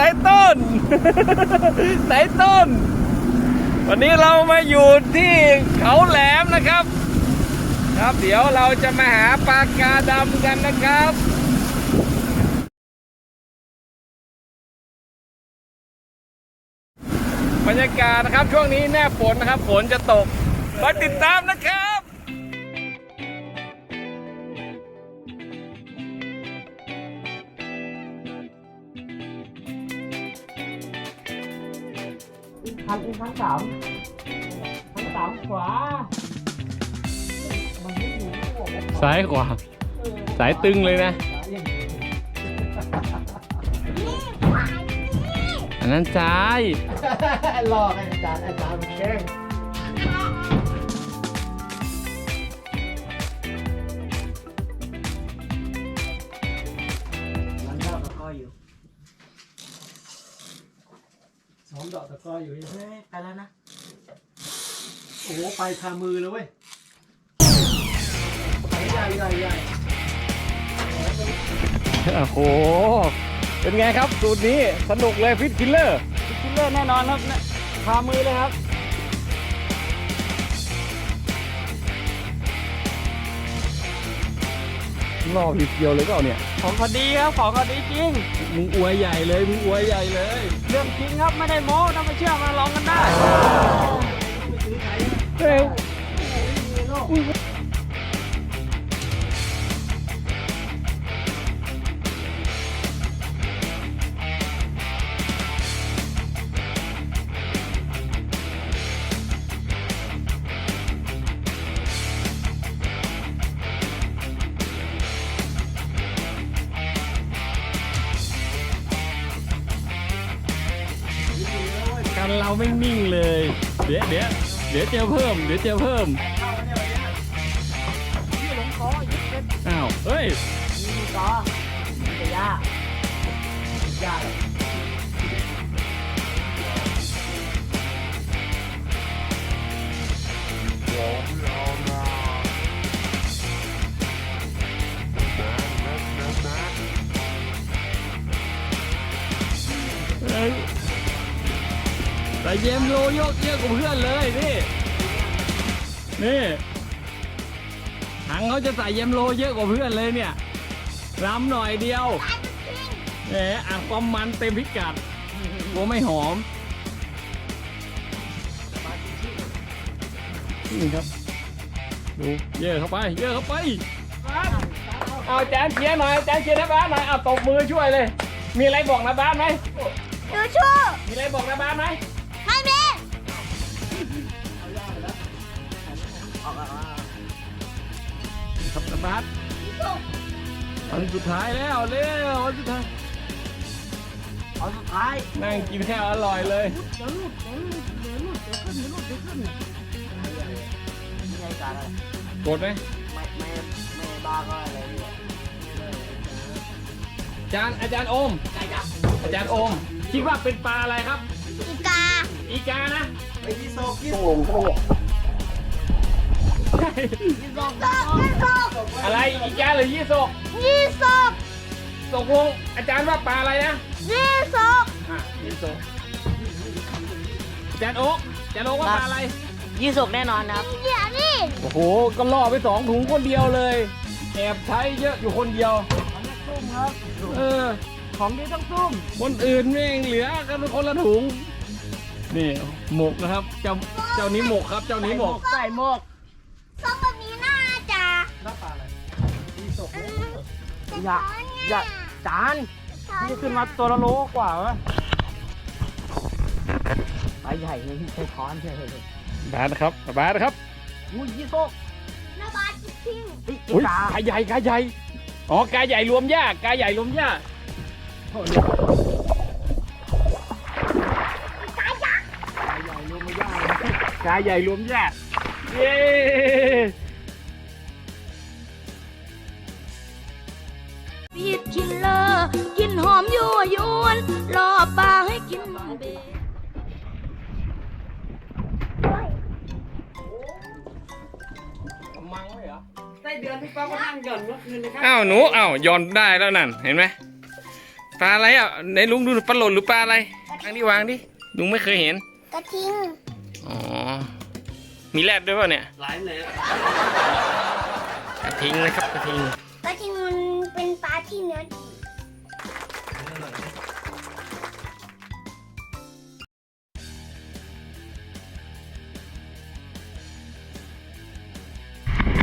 ไหนต้น ไหนต้น วันนี้เรามาอยู่ที่เขาแหลมนะครับ ครับเดี๋ยวเราจะมาหาปลากาดำกันนะครับบรรยากาศนะครับช่วงนี้แน่ฝนนะครับฝนจะตกมาติดตามนะครับ คันอีกครั้งสามครั้งสามขวา มันไม่อยู่ที่หัวผมซ้ายขวาสายตึงเลยนะอย่างนี้อันนั้นซ้าย หลอกอาจารย์อาจารย์แกล้ง องดอกตะกร้ออยู่เฮ้ยไปแล้วนะ โอ้โหไปคามือเลยเว้ยใหญ่ใหญ่ใหญ่โอ้โห เป็นไงครับสูตรนี้สนุกเลยฟิตคิลเลอร์คิลเลอร์แน่นอนครับเนี่ยคามือเลยครับ นอกทีเดียวเลยก็เอาเนี่ย ของเขาดีครับของเขาดีจริง มึงอวยใหญ่เลย มึงอวยใหญ่เลย เรื่องจริงครับไม่ได้โม้ถ้าไม่เชื่อมาลองกันได้เฮ้ย เดี๋ยวเจอเพิ่ม เดี๋ยวเจอเพิ่ม ที่หลงคอยึดเป็นอ้าวเฮ้ย มีต่อมีแต่ยากยากเลยเฮ้ยแต่เยมโลโยกเยอะกว่าเพื่อนเลยนี่ นี่ถังเขาจะใส่เยมโลเยอะกว่าเพื่อนเลยเนี่ยล้ำหน่อยเดียวแหมอ่างความมันเต็มพิกัดกลัวไม่หอม นี่ครับ ดู เยอะเข้าไป เยอะเข้าไป เอาแจนเชียร์หน่อยแจนเชียร์นะบ้านหน่อยเอาตบมือช่วยเลย มีอะไรบอกนะบ้านไหม ดูชูมีอะไรบอกนะบ้านไหมให้เม บนะบ้านอันสุดท้ายแล้วเร็วอันสุดท้ายเอาสุดท้ายนั่งกินแค่อร่อยเลยเดี๋ยวลูกเดี๋ยวลูกเดี๋ยวลูกเดี๋ยวขึ้นเดี๋ยวลูกเดี๋ยวขึ้นไม่ใช่การอะไรกดไหมไม่ไม่ไม่บ้าก็อะไรเนี่ยอาจารย์อาจารย์โอมอาจารย์โอม คิดว่าเป็นปลาอะไรครับ อีกา อีกานะไอ้ที่โซกี้ต้องลงต้องลง อะไรอีกาหรือยี่สกยี่ศพตกลงอาจารย์ว่าปลาอะไรนะยี่ศพอะยี่สกอาจารย์โอ๊กอาจารย์โอ๊กว่าปลาอะไร ยี่สกแน่นอนครับเดี๋ยวนี่โอ้โหก็ล่อไปสองถุงคนเดียวเลย แอบใช้เยอะอยู่คนเดียวตุ้มครับเออ ของดีต้องตุ้มคนอื่นแม่งเหลือกันคนละถุงนี่หมกนะครับ เจ้าเจ้านี้หมกครับ เจ้านี้หมกใส่หมก อย่าช้อนเนี่อย่าจานช้อนนี่ขึ้นมาตัวละโลกว่าวะปลาใหญ่เลยใช้ค้อนใช่เลยบาสนะครับบาสนะครับอุ้ยยี่สกนาบาททิ้งไอ้อุ้ยกากาใหญ่กาใหญ่อ๋อกาใหญ่รวมหญ้ากาใหญ่รวมหญ้าปลาใหญ่รวมไม่ได้กาใหญ่รวมหญ้าเย้ คิลเลอร์กินหอมยั่วยวนรอปลาให้กินเบมังไหมเหรอไส้เดือนพี่ป้าก็นั่งหย่อนเมื่อคืนเลยครับอ้าวหนูอ้าวย้อนได้แล้วนั่นเห็นไหมปลาอะไรอะในลุงดูปลาหล่นหรือปลาอะไรทางนี้วางดิลุงไม่เคยเห็นกระทิงอ๋อมีแรดด้วยเปล่าเนี่ยหลายเลยกระทิงนะครับกระทิงกระทิงมันเป็นปลา ที่เนื้อดี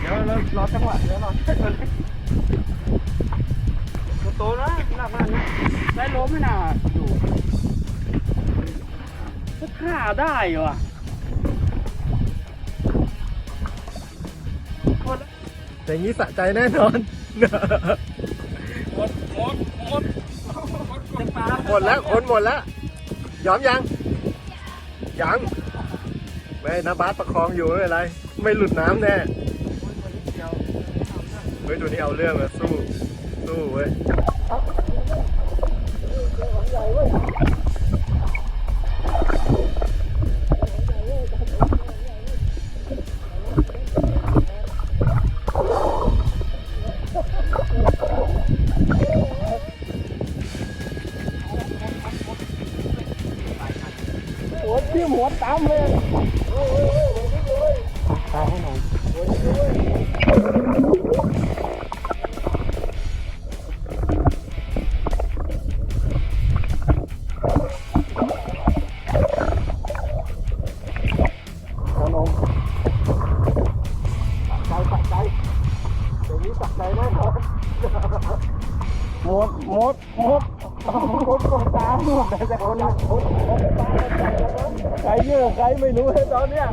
เดี๋ยวเรารอจังหวะเดี๋ยวรอเดี๋ยวเลยโตนะหนักมากนะได้ล้มไม่น่าอยู่ก็ท่าได้อยู่อะอย่างนี้สะใจแน่นอน หมดหมดหมดแล้วคนหมดแล้วยอมยัง ยังไม่นะบาสประคองอยู่ไม่เป็นไร ไม่หลุดน้ำแน่เฮ้ยตัวนี้เอาเรื่องอะสู้ สู้เว้ย คนหมดหมดตามใครเยอะใครไม่รู้เลยตอนเนี้ย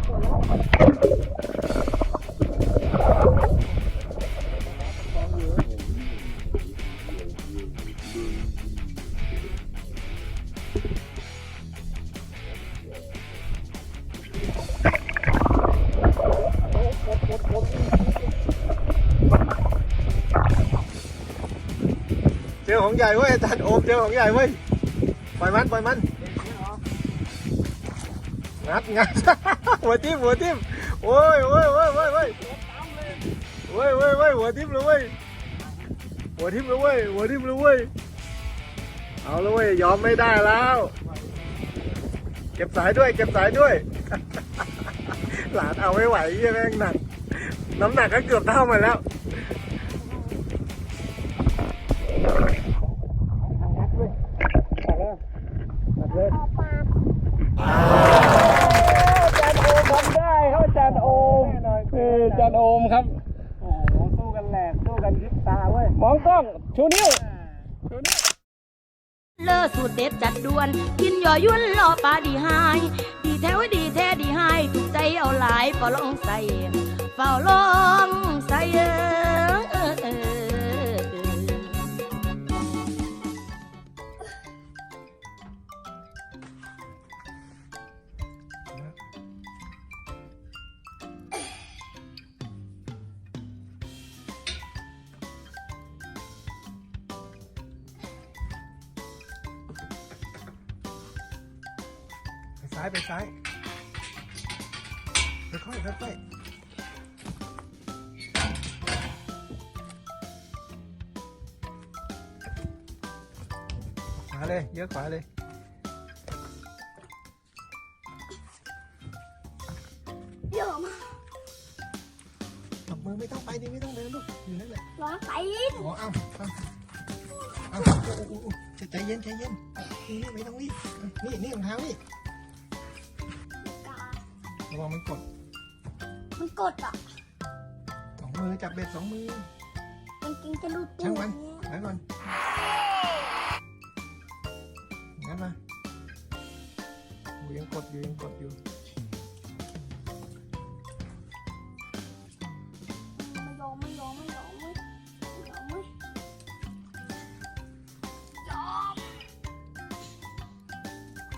เจอของใหญ่เว้ยอาจารย์โอมเจอของใหญ่เว้ย ปล่อยมันปล่อยมันงัดงัดหัวทิ่มหัวทิ่มโอ้ยโอ้ยโอ้ยโอ้ยโอ้ยโอ้ยโอ้ยโอ้ยหัวทิ่มเลยเว้ยหัวทิ่มเลยเว้ยหัวทิ่มเลยเว้ยเอาแล้วเว้ยยอมไม่ได้แล้ว เก็บสายด้วย เก็บสายด้วย หลานเอาไม่ไหวเหี้ยแม่งหนักน้ำหนักก็เกือบเท่ามันแล้ว จัดด่วน กินหย่อยยุ่นรอปลาดีหาย ดีแท้ไว้ดีแท้ดีหายถูกใจเอาหลายก็ลองใส่เฝ้าลองใส่ เลยเยอะขวาเลยเยอะมากตบมือไม่ต้องไปดิไม่ต้องเดินลูกอยู่นั่นแหละร้อนไปอ๋อเอาเอาเอาโอ้โหใจเย็นใจเย็นนี่ไม่ต้องรีบนี่นี่รองเท้านี่ระวังมันกด มันกดอะสองมือจับเบ็ดสองมือมันกินจะรูดช่างมันไว้ก่อน มาโอ้ยังกดอยู่ยังกดอยู่ไม่ยอมไม่ยอมไม่ยอมไม่ยอมไม่ยอม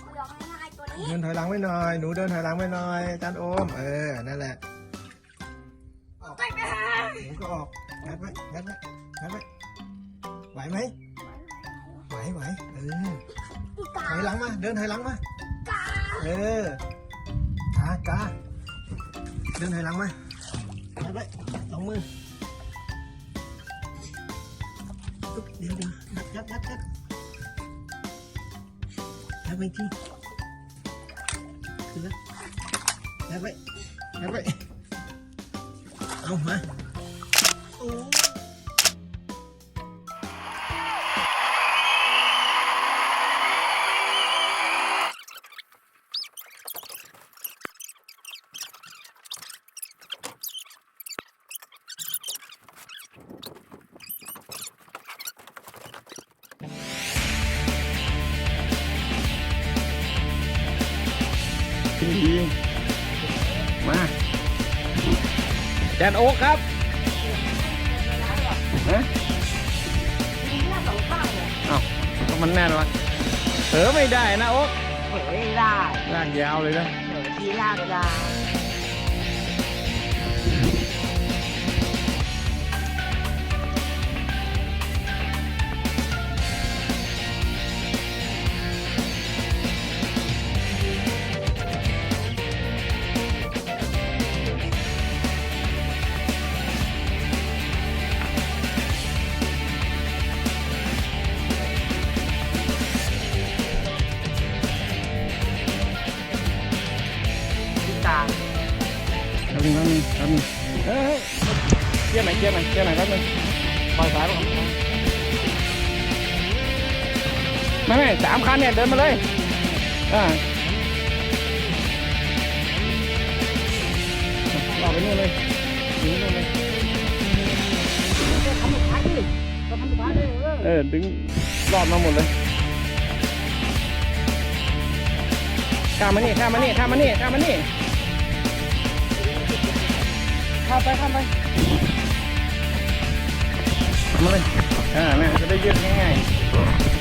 ไม่ยอมง่ายๆตัวนี้เดินถอยหลังไว้หน่อย หนูเดินถอยหลังไว้หน่อยอาจานโอม เออ นั่นแหละออกหนูก็ออกงัดไว้งัดไว้งัดไว้ไหวไหมไหวไหวเอออีกา ถอยหลังมา เดินถอยหลังมากาเออกากาเดินถอยหลังมางัดไว้สองมือปึ๊บเดี๋ยวเดี๋ยวงัดงัดงัดงัดถ่ายไปที่ขึ้นแล้วถ่ายไปถ่ายไปเอามาโอ้ เนี่ยเดินมาเลยอ่าเราไปนู่นเลยถึงนู่นเลยทำสุดท้ายดิก็ทำสุดท้ายดิเออเออดึงรอดมาหมดเลยข้ามมานี่ข้ามมานี่ข้ามมานี่ข้ามมานี่ข้ามไปข้ามไปข้ามมาเลยอ่าน่ะจะได้ยืดง่ายๆ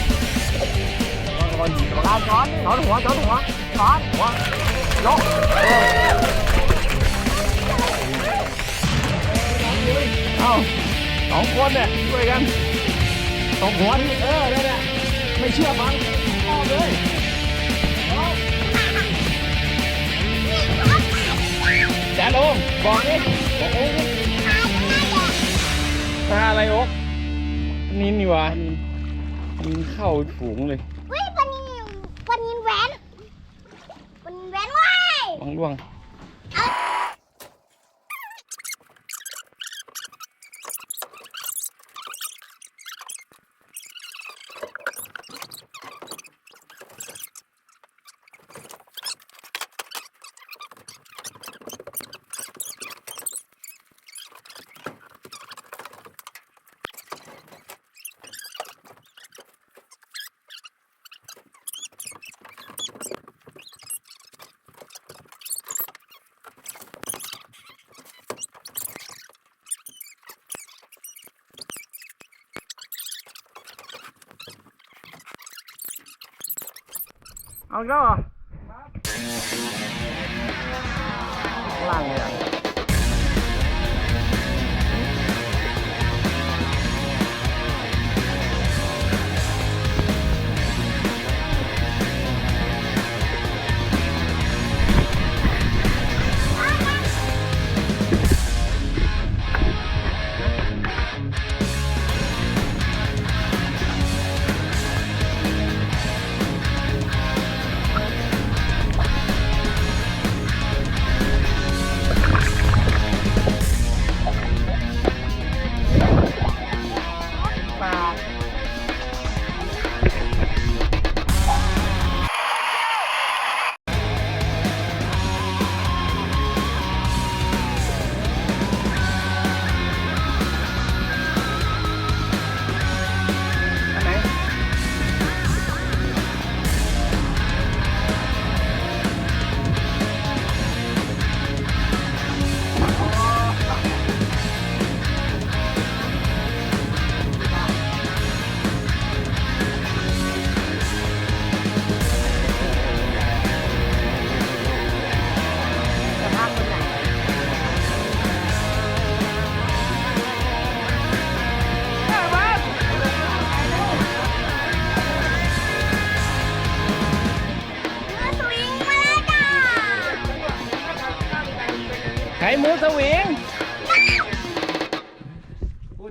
โอโอเรมการช้อนช้อนหัวช้อนหัวช้อนหัวยกเอ้าสองคนเนี่ยช่วยกันตบหัวที่เออนั่นแหละไม่เชื่อฟังพ่อเลยจานโอมบอกนี่บอกโอ้ยตาอะไรโอ๊กนินนี่วะนินเข้าฝูงเลย เฮ้ยปันนินปันนินแหวนปันนินแหวนเว้ ย ออกแล้วเหรอล่างเลยอะ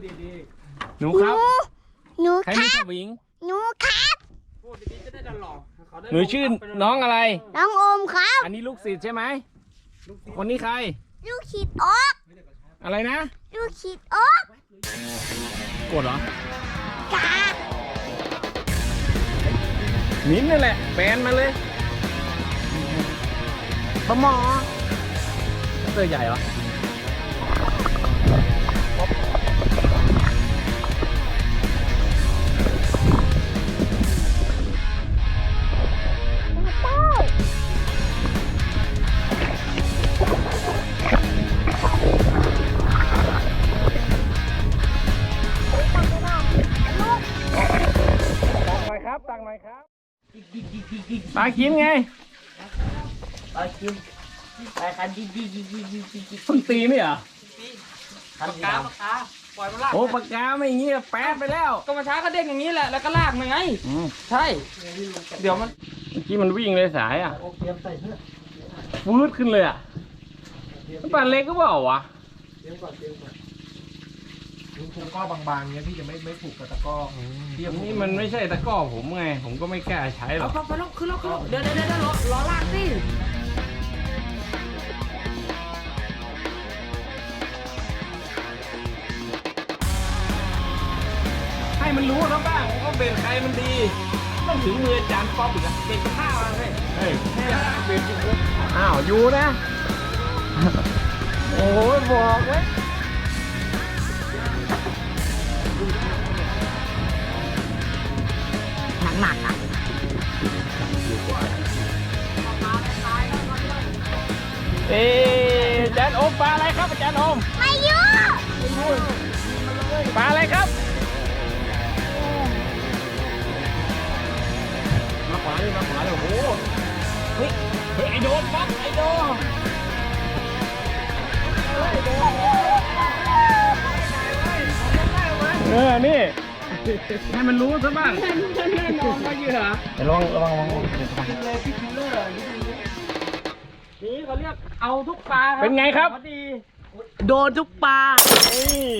ดดีหนูหครันูบหนูใครคมีรัสบวิง หนูครับ ๆ พูดดีๆ จะได้ดันหลอกเขาได้หนูชื่อน้องอะไร น้องโอมครับ อันนี้ลูกศิษย์ใช่ไหม คนนี้ใคร ลูกขีดออกอะไรนะ ลูกขีดออกกดเหรอ กามิ้นท์นั่นแหละแฟนมาเลยปะหมอเตอร์ใหญ่เหรอ หน่อยครับตักหน่อยครับปลาคิมไงไปกินไปคันดีดีดีดีดีดีดีต้นตีไม่เหรอคันปากดีกาปากกาป ล่อยมันลากโอ้ปากกาไม่อย่างงี้แป๊ดไปแล้วก็มาช้าก็เด้งอย่างนี้แหละแล้วก็ลากมันไง อืมใช่ เดี๋ยวมันเมื่อกี้มันวิ่งเลยสายอะโอเคใส่เสื้อฟืดขึ้นเลยอะมันปลาเล็กก็เปล่าวะเดี๋ยวก่อนเดี๋ยวก่อนตะก้อบางๆเนี้ยพี่จะไม่ไม่ผูกกับตะก้อพี่จะนี่มันไม่ใช่ตะกร้อผมไง ผมก็ไม่กล้าใช้หรเอาอก ไปแล้วขึ้นแล้วขึ้นแล้วเดี๋ยวเดี๋ยวเดี๋ยวรอรอลากสิ มันรู้นะบ้างว่าเบรใครมันดี ต้องถึงมืออาจารย์ป๊อปอีกอะเด็กข้าวมาเลยเฮ้ยอ้าวอยู่นะ โอ้ยบอกไว้หนักหนักอะเอ๊ะอาจารย์โอมปลาอะไรครับอาจารย์โอมไม่อยุ่ปลาอะไรครับ โอ้โหเฮ้ยเฮ้ยไอโดนป๊อปไอโดนเออ นี่ ให้มันรู้ซะบ้างน่นอนว่าเหยื่อระวังระวังระวังเลยพี่คิลเลอร์นี่เขาเรียกเอาทุกปลาครับเป็นไงครับ ดี โดนทุกปลา นี่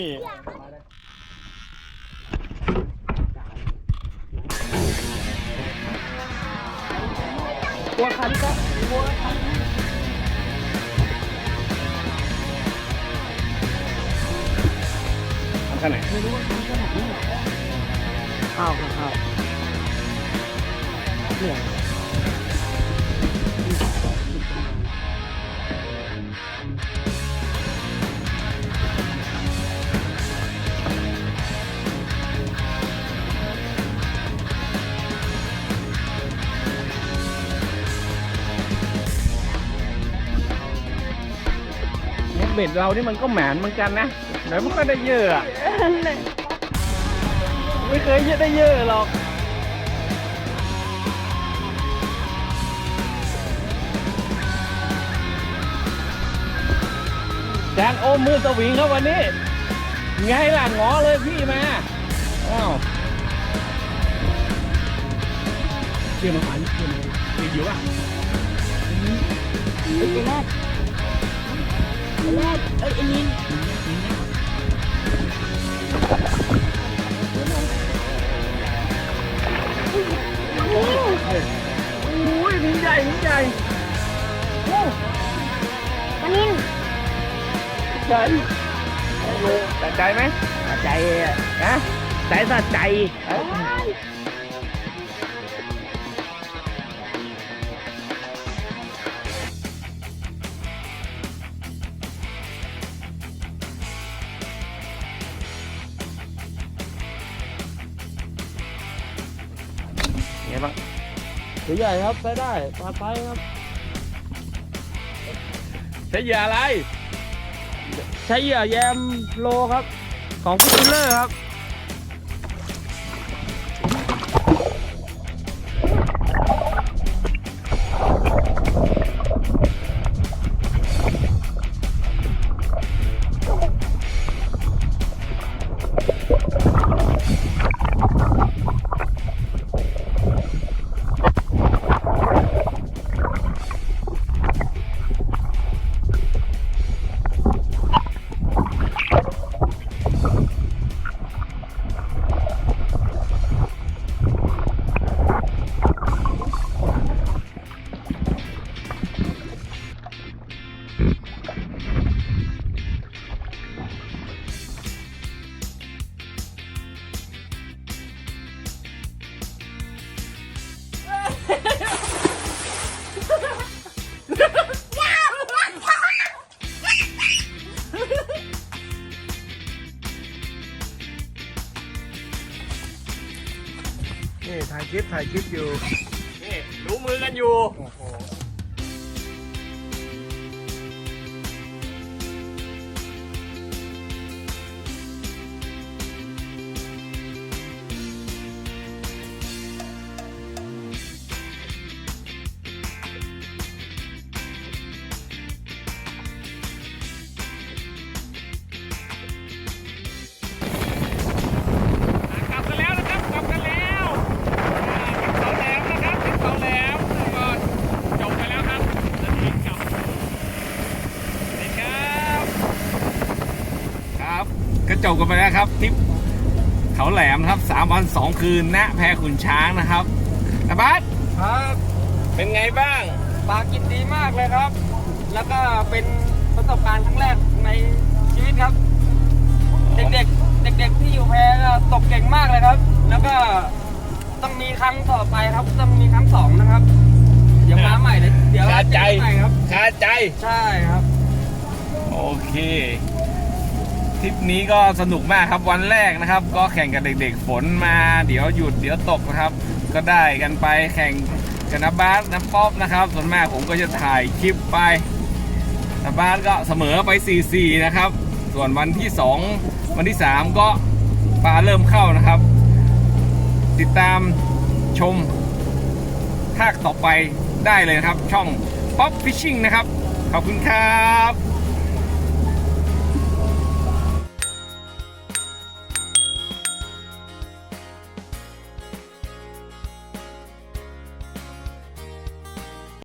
ตัวคันครับตัวคันทำขนาดไหนเข้าเข้าเข้าเนี่ย บ็ดเรานี่มันก็แหมนเหมือนกันนะแต่มันก็ได้เยอะอะไม่เคยเยอะได้เยอะหรอกแจนโอมมือสวิงครับวันนี้ ไงล่ะงอเลยพี่มาอ้าวเชื่อมาขวานเชื่อมาตีอยู่ป่ะไอ้แรกไอ้แรกเอ้ยไอ้นินโอ้ยหนิงใหญ่หนิงใหญ่วันนี้ใหญ่ ใหญ่ครับไปได้ปลาไปครับ ใช้เหยื่ออะไร ใช้เหยื่อแยมโลครับ ของฟิลเลอร์ครับ นี่ถ่ายคลิปถ่ายคลิปอยู่ ก็จบกันไปแล้วครับทริปเขาแหลมครับสามวันสองคืนณแพขุนช้างนะครับนะบัสครับเป็นไงบ้างปลากินดีมากเลยครับ แล้วก็เป็นประสบการณ์ครั้งแรกในชีวิตครับ เด็กๆ เด็ก ๆ ที่อยู่แพก็ตกเก่งมากเลยครับ แล้วก็ต้องมีครั้งต่อไปครับ ต้องมีครั้งสองนะครับ เดี๋ยวมาใหม่เลยเดี๋ยวคาใจเจอกันใหม่ครับคาใจ ใช่ครับ โอเค ทริปนี้ก็สนุกมากครับวันแรกนะครับ ก็แข่งกับเด็กๆฝนมาเดี๋ยวหยุดเดี๋ยวตกนะครับ ก็ได้กันไปแข่งกับนับบาสนับป๊อปนะครับ ส่วนมากผมก็จะถ่ายคลิปไปนับบาสก็เสมอไป 4-4 นะครับ ส่วนวันที่ 2 วันที่ 3 ก็ปลาเริ่มเข้านะครับ ติดตามชมภาคต่อไปได้เลยครับ ช่อง Pop Fishing นะครับ ขอบคุณครับ